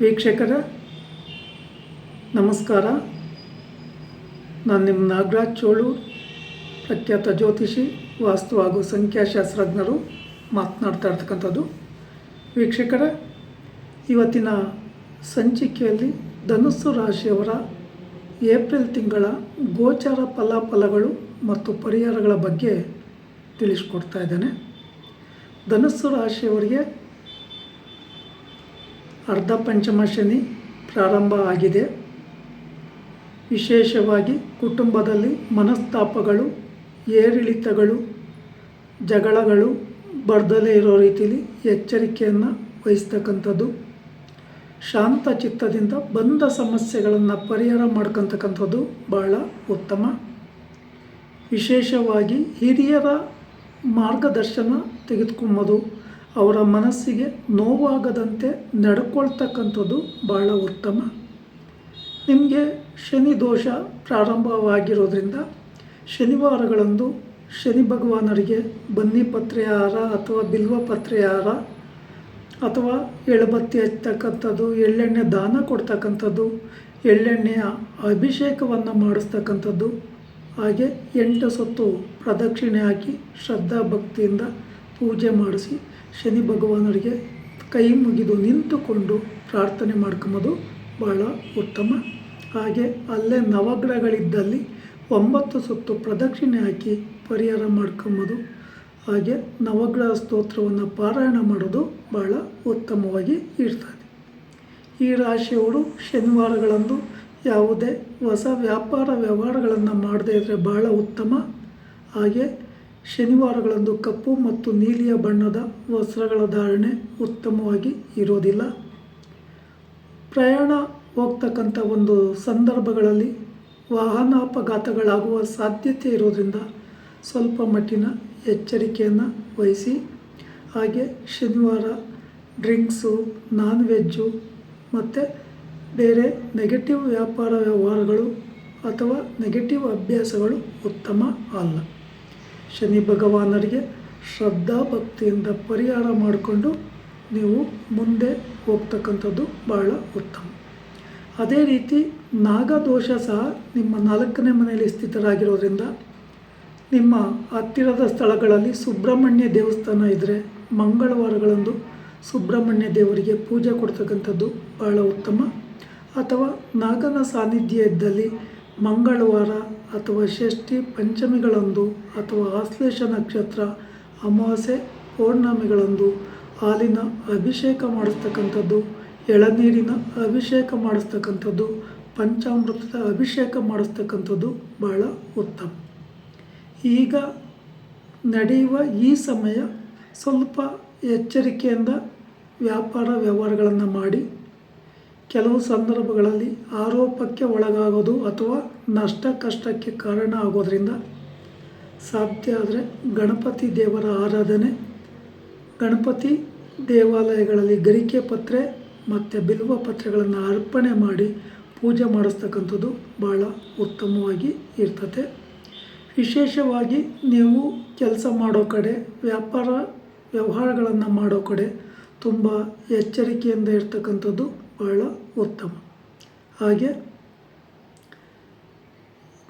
ವೀಕ್ಷಕರ, ನಮಸ್ಕಾರ. ನಾನು ನಿಮ್ಮ ನಾಗರಾಜ್ ಚೋಳು, ಪ್ರಖ್ಯಾತ ಜ್ಯೋತಿಷಿ, ವಾಸ್ತು ಹಾಗೂ ಸಂಖ್ಯಾಶಾಸ್ತ್ರಜ್ಞರು, ಮಾತನಾಡ್ತಾ ಇರ್ತಕ್ಕಂಥದ್ದು. ವೀಕ್ಷಕರ, ಇವತ್ತಿನ ಸಂಚಿಕೆಯಲ್ಲಿ ಧನುಸ್ಸು ರಾಶಿಯವರ ಏಪ್ರಿಲ್ ತಿಂಗಳ ಗೋಚಾರ ಫಲಾಫಲಗಳು ಮತ್ತು ಪರಿಹಾರಗಳ ಬಗ್ಗೆ ತಿಳಿಸ್ಕೊಡ್ತಾ ಇದ್ದೇನೆ. ಧನುಸ್ಸು ರಾಶಿಯವರಿಗೆ ಅರ್ಧ ಪಂಚಮ ಶನಿ ಪ್ರಾರಂಭ ಆಗಿದೆ. ವಿಶೇಷವಾಗಿ ಕುಟುಂಬದಲ್ಲಿ ಮನಸ್ತಾಪಗಳು, ಏರಿಳಿತಗಳು, ಜಗಳಗಳು ಬರ್ದಲೇ ಇರೋ ರೀತಿಯಲ್ಲಿ ಎಚ್ಚರಿಕೆಯನ್ನು ವಹಿಸ್ತಕ್ಕಂಥದ್ದು. ಶಾಂತ ಚಿತ್ತದಿಂದ ಬಂದ ಸಮಸ್ಯೆಗಳನ್ನು ಪರಿಹಾರ ಮಾಡ್ಕೊತಕ್ಕಂಥದ್ದು ಬಹಳ ಉತ್ತಮ. ವಿಶೇಷವಾಗಿ ಹಿರಿಯರ ಮಾರ್ಗದರ್ಶನ ತೆಗೆದುಕೊಂಬೋದು ಅವರ ಮನಸ್ಸಿಗೆ ನೋವಾಗದಂತೆ ನಡ್ಕೊಳ್ತಕ್ಕಂಥದ್ದು ಬಹಳ ಉತ್ತಮ. ನಿಮಗೆ ಶನಿ ದೋಷ ಪ್ರಾರಂಭವಾಗಿರೋದ್ರಿಂದ ಶನಿವಾರಗಳಂದು ಶನಿ ಭಗವಾನರಿಗೆ ಬನ್ನಿ ಪತ್ರೆಯ ಹಾರ ಅಥವಾ ಬಿಲ್ವ ಪತ್ರೆಯ ಹಾರ ಅಥವಾ ಎಳಬತ್ತಿ ಹಚ್ಚತಕ್ಕಂಥದ್ದು, ಎಳ್ಳೆಣ್ಣೆ ದಾನ ಕೊಡ್ತಕ್ಕಂಥದ್ದು, ಎಳ್ಳೆಣ್ಣೆಯ ಅಭಿಷೇಕವನ್ನು ಮಾಡಿಸ್ತಕ್ಕಂಥದ್ದು, ಹಾಗೆ ಎಂಟು ಸೊತ್ತು ಪ್ರದಕ್ಷಿಣೆ ಹಾಕಿ ಶ್ರದ್ಧಾ ಭಕ್ತಿಯಿಂದ ಪೂಜೆ ಮಾಡಿಸಿ ಶನಿ ಭಗವಾನರಿಗೆ ಕೈ ಮುಗಿದು ನಿಂತುಕೊಂಡು ಪ್ರಾರ್ಥನೆ ಮಾಡ್ಕೊಂಬೋದು ಭಾಳ ಉತ್ತಮ. ಹಾಗೆ ಅಲ್ಲೇ ನವಗ್ರಹಗಳಿದ್ದಲ್ಲಿ ಒಂಬತ್ತು ಸುತ್ತು ಪ್ರದಕ್ಷಿಣೆ ಹಾಕಿ ಪರಿಹಾರ ಮಾಡ್ಕೊಂಬೋದು ಹಾಗೆ ನವಗ್ರಹ ಸ್ತೋತ್ರವನ್ನು ಪಾರಾಯಣ ಮಾಡೋದು ಭಾಳ ಉತ್ತಮವಾಗಿ ಇರ್ತದೆ. ಈ ರಾಶಿಯವರು ಶನಿವಾರಗಳಂದು ಯಾವುದೇ ಹೊಸ ವ್ಯಾಪಾರ ವ್ಯವಹಾರಗಳನ್ನು ಮಾಡದೇ ಇದ್ದರೆ ಭಾಳ ಉತ್ತಮ. ಹಾಗೆ ಶನಿವಾರಗಳಂದು ಕಪ್ಪು ಮತ್ತು ನೀಲಿಯ ಬಣ್ಣದ ವಸ್ತ್ರಗಳ ಧಾರಣೆ ಉತ್ತಮವಾಗಿ ಇರೋದಿಲ್ಲ. ಪ್ರಯಾಣ ಹೋಗ್ತಕ್ಕಂಥ ಒಂದು ಸಂದರ್ಭಗಳಲ್ಲಿ ವಾಹನಾಪಘಾತಗಳಾಗುವ ಸಾಧ್ಯತೆ ಇರೋದ್ರಿಂದ ಸ್ವಲ್ಪ ಮಟ್ಟಿನ ಎಚ್ಚರಿಕೆಯನ್ನು ವಹಿಸಿ. ಹಾಗೆ ಶನಿವಾರ ಡ್ರಿಂಕ್ಸು ನಾನ್ ವೆಜ್ಜು ಮತ್ತು ಬೇರೆ ನೆಗೆಟಿವ್ ವ್ಯಾಪಾರ ವ್ಯವಹಾರಗಳು ಅಥವಾ ನೆಗೆಟಿವ್ ಅಭ್ಯಾಸಗಳು ಉತ್ತಮ ಅಲ್ಲ. ಶನಿ ಭಗವಾನರಿಗೆ ಶ್ರದ್ಧಾ ಭಕ್ತಿಯಿಂದ ಪರಿಹಾರ ಮಾಡಿಕೊಂಡು ನೀವು ಮುಂದೆ ಹೋಗ್ತಕ್ಕಂಥದ್ದು ಬಹಳ ಉತ್ತಮ. ಅದೇ ರೀತಿ ನಾಗದೋಷ ಸಹ ನಿಮ್ಮ ನಾಲ್ಕನೇ ಮನೆಯಲ್ಲಿ ಸ್ಥಿತರಾಗಿರೋದ್ರಿಂದ ನಿಮ್ಮ ಹತ್ತಿರದ ಸ್ಥಳಗಳಲ್ಲಿ ಸುಬ್ರಹ್ಮಣ್ಯ ದೇವಸ್ಥಾನ ಇದ್ದರೆ ಮಂಗಳವಾರಗಳಂದು ಸುಬ್ರಹ್ಮಣ್ಯ ದೇವರಿಗೆ ಪೂಜೆ ಕೊಡ್ತಕ್ಕಂಥದ್ದು ಬಹಳ ಉತ್ತಮ. ಅಥವಾ ನಾಗನ ಸಾನ್ನಿಧ್ಯ ಇದ್ದಲ್ಲಿ ಮಂಗಳವಾರ ಅಥವಾ ಷಷ್ಠಿ ಪಂಚಮಿಗಳಂದು ಅಥವಾ ಆಶ್ಲೇಷ ನಕ್ಷತ್ರ ಅಮಾವಾಸ್ಯೆ ಪೌರ್ಣಮಿಗಳಂದು ಹಾಲಿನ ಅಭಿಷೇಕ ಮಾಡಿಸ್ತಕ್ಕಂಥದ್ದು, ಎಳನೀರಿನ ಅಭಿಷೇಕ ಮಾಡಿಸ್ತಕ್ಕಂಥದ್ದು, ಪಂಚಾಮೃತದ ಅಭಿಷೇಕ ಮಾಡಿಸ್ತಕ್ಕಂಥದ್ದು ಬಹಳ ಉತ್ತಮ. ಈಗ ನಡೆಯುವ ಈ ಸಮಯ ಸ್ವಲ್ಪ ಎಚ್ಚರಿಕೆಯಿಂದ ವ್ಯಾಪಾರ ವ್ಯವಹಾರಗಳನ್ನು ಮಾಡಿ ಕೆಲವು ಸಂದರ್ಭಗಳಲ್ಲಿ ಆರೋಪಕ್ಕೆ ಒಳಗಾಗೋದು ಅಥವಾ ನಷ್ಟ ಕಷ್ಟಕ್ಕೆ ಕಾರಣ ಆಗೋದ್ರಿಂದ ಸಾಧ್ಯ ಆದರೆ ಗಣಪತಿ ದೇವರ ಆರಾಧನೆ, ಗಣಪತಿ ದೇವಾಲಯಗಳಲ್ಲಿ ಗರಿಕೆ ಪತ್ರೆ ಮತ್ತು ಬಿಲ್ವ ಪತ್ರೆಗಳನ್ನು ಅರ್ಪಣೆ ಮಾಡಿ ಪೂಜೆ ಮಾಡಿಸ್ತಕ್ಕಂಥದ್ದು ಭಾಳ ಉತ್ತಮವಾಗಿ ಇರ್ತದೆ ವಿಶೇಷವಾಗಿ ನೀವು ಕೆಲಸ ಮಾಡೋ ಕಡೆ, ವ್ಯಾಪಾರ ವ್ಯವಹಾರಗಳನ್ನು ಮಾಡೋ ಕಡೆ ತುಂಬ ಎಚ್ಚರಿಕೆಯಿಂದ ಇರ್ತಕ್ಕಂಥದ್ದು ಬಹಳ ಉತ್ತಮ. ಹಾಗೆ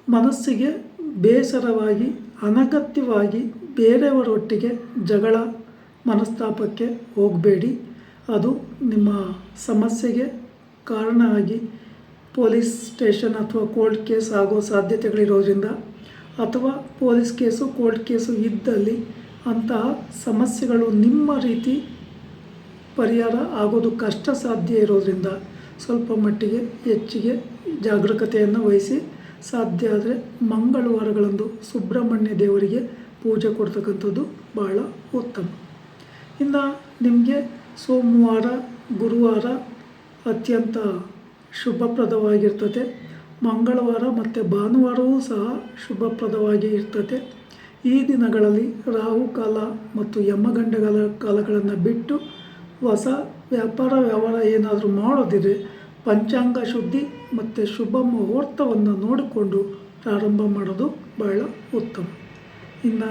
ಮನಸ್ಸಿಗೆ ಬೇಸರವಾಗಿ, ಅನಗತ್ಯವಾಗಿ ಬೇರೆಯವರೊಟ್ಟಿಗೆ ಜಗಳ, ಮನಸ್ತಾಪಕ್ಕೆ ಹೋಗಬೇಡಿ. ಅದು ನಿಮ್ಮ ಸಮಸ್ಯೆಗೆ ಕಾರಣ ಆಗಿ ಪೊಲೀಸ್ ಸ್ಟೇಷನ್ ಅಥವಾ ಕೋರ್ಟ್ ಕೇಸ್ ಆಗೋ ಸಾಧ್ಯತೆಗಳಿರೋದ್ರಿಂದ ಅಥವಾ ಪೊಲೀಸ್ ಕೇಸು, ಕೋರ್ಟ್ ಕೇಸು ಇದ್ದಲ್ಲಿ ಅಂತಹ ಸಮಸ್ಯೆಗಳು ನಿಮ್ಮ ರೀತಿ ಪರಿಹಾರ ಆಗೋದು ಕಷ್ಟ ಸಾಧ್ಯ ಇರೋದರಿಂದ ಸ್ವಲ್ಪ ಮಟ್ಟಿಗೆ ಹೆಚ್ಚಿಗೆ ಜಾಗರೂಕತೆಯನ್ನು ವಹಿಸಿ ಸಾಧ್ಯ ಆದರೆ ಮಂಗಳವಾರಗಳಂದು ಸುಬ್ರಹ್ಮಣ್ಯ ದೇವರಿಗೆ ಪೂಜೆ ಕೊಡ್ತಕ್ಕಂಥದ್ದು ಭಾಳ ಉತ್ತಮ. ಇನ್ನು ನಿಮಗೆ ಸೋಮವಾರ, ಗುರುವಾರ ಅತ್ಯಂತ ಶುಭಪ್ರದವಾಗಿರ್ತದೆ. ಮಂಗಳವಾರ ಮತ್ತು ಭಾನುವಾರವೂ ಸಹ ಶುಭಪ್ರದವಾಗಿ ಇರ್ತದೆ. ಈ ದಿನಗಳಲ್ಲಿ ರಾಹುಕಾಲ ಮತ್ತು ಯಮಗಂಡಗಳ ಕಾಲಗಳನ್ನು ಬಿಟ್ಟು ಹೊಸ ವ್ಯಾಪಾರ ವ್ಯವಹಾರ ಏನಾದರೂ ಮಾಡೋದಿದ್ರೆ ಪಂಚಾಂಗ ಶುದ್ಧಿ ಮತ್ತು ಶುಭ ಮುಹೂರ್ತವನ್ನು ನೋಡಿಕೊಂಡು ಪ್ರಾರಂಭ ಮಾಡೋದು ಬಹಳ ಉತ್ತಮ. ಇನ್ನು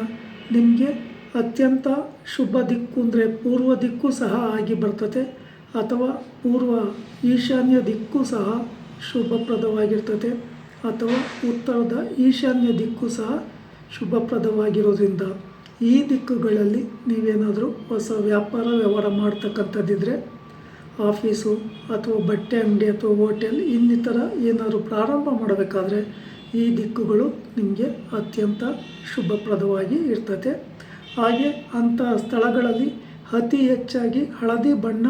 ನಿಮಗೆ ಅತ್ಯಂತ ಶುಭ ದಿಕ್ಕು ಅಂದರೆ ಪೂರ್ವ ದಿಕ್ಕು ಸಹ ಆಗಿ ಬರ್ತದೆ ಅಥವಾ ಪೂರ್ವ ಈಶಾನ್ಯ ದಿಕ್ಕು ಸಹ ಶುಭಪ್ರದವಾಗಿರ್ತದೆ ಅಥವಾ ಉತ್ತರದ ಈಶಾನ್ಯ ದಿಕ್ಕು ಸಹ ಶುಭಪ್ರದವಾಗಿರೋದ್ರಿಂದ ಈ ದಿಕ್ಕುಗಳಲ್ಲಿ ನೀವೇನಾದರೂ ಹೊಸ ವ್ಯಾಪಾರ, ವ್ಯವಹಾರ ಮಾಡ್ತಕ್ಕಂಥದ್ದಿದ್ರೆ ಆಫೀಸು ಅಥವಾ ಬಟ್ಟೆ ಅಂಗಡಿ ಅಥವಾ ಹೋಟೆಲ್ ಇನ್ನಿತರ ಏನಾದರೂ ಪ್ರಾರಂಭ ಮಾಡಬೇಕಾದ್ರೆ ಈ ದಿಕ್ಕುಗಳು ನಿಮಗೆ ಅತ್ಯಂತ ಶುಭಪ್ರದವಾಗಿ ಇರ್ತದೆ ಹಾಗೆ ಅಂಥ ಸ್ಥಳಗಳಲ್ಲಿ ಅತಿ ಹೆಚ್ಚಾಗಿ ಹಳದಿ ಬಣ್ಣ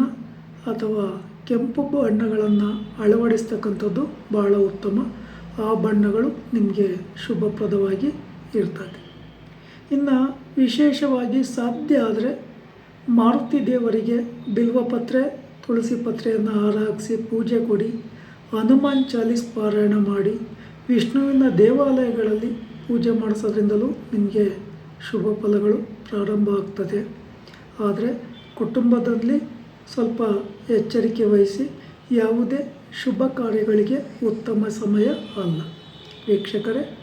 ಅಥವಾ ಕೆಂಪು ಬಣ್ಣಗಳನ್ನು ಅಳವಡಿಸ್ತಕ್ಕಂಥದ್ದು ಬಹಳ ಉತ್ತಮ. ಆ ಬಣ್ಣಗಳು ನಿಮಗೆ ಶುಭಪ್ರದವಾಗಿ ಇರ್ತದೆ ಇನ್ನು ವಿಶೇಷವಾಗಿ ಸಾಧ್ಯ ಆದರೆ ಮಾರುತಿ ದೇವರಿಗೆ ಬಿಲ್ವಪತ್ರೆ ತುಳಸಿ ಪತ್ರೆಯನ್ನು ಹಾರ ಪೂಜೆ ಕೊಡಿ, ಹನುಮಾನ್ ಚಾಲೀಸ್ ಪಾರಾಯಣ ಮಾಡಿ, ವಿಷ್ಣುವಿನ ದೇವಾಲಯಗಳಲ್ಲಿ ಪೂಜೆ ಮಾಡಿಸೋದ್ರಿಂದಲೂ ನಿಮಗೆ ಶುಭ ಫಲಗಳು ಪ್ರಾರಂಭ ಆಗ್ತದೆ. ಆದರೆ ಕುಟುಂಬದಲ್ಲಿ ಸ್ವಲ್ಪ ಎಚ್ಚರಿಕೆ ವಹಿಸಿ ಯಾವುದೇ ಶುಭ ಕಾರ್ಯಗಳಿಗೆ ಉತ್ತಮ ಸಮಯ ಅಲ್ಲ. ವೀಕ್ಷಕರೇ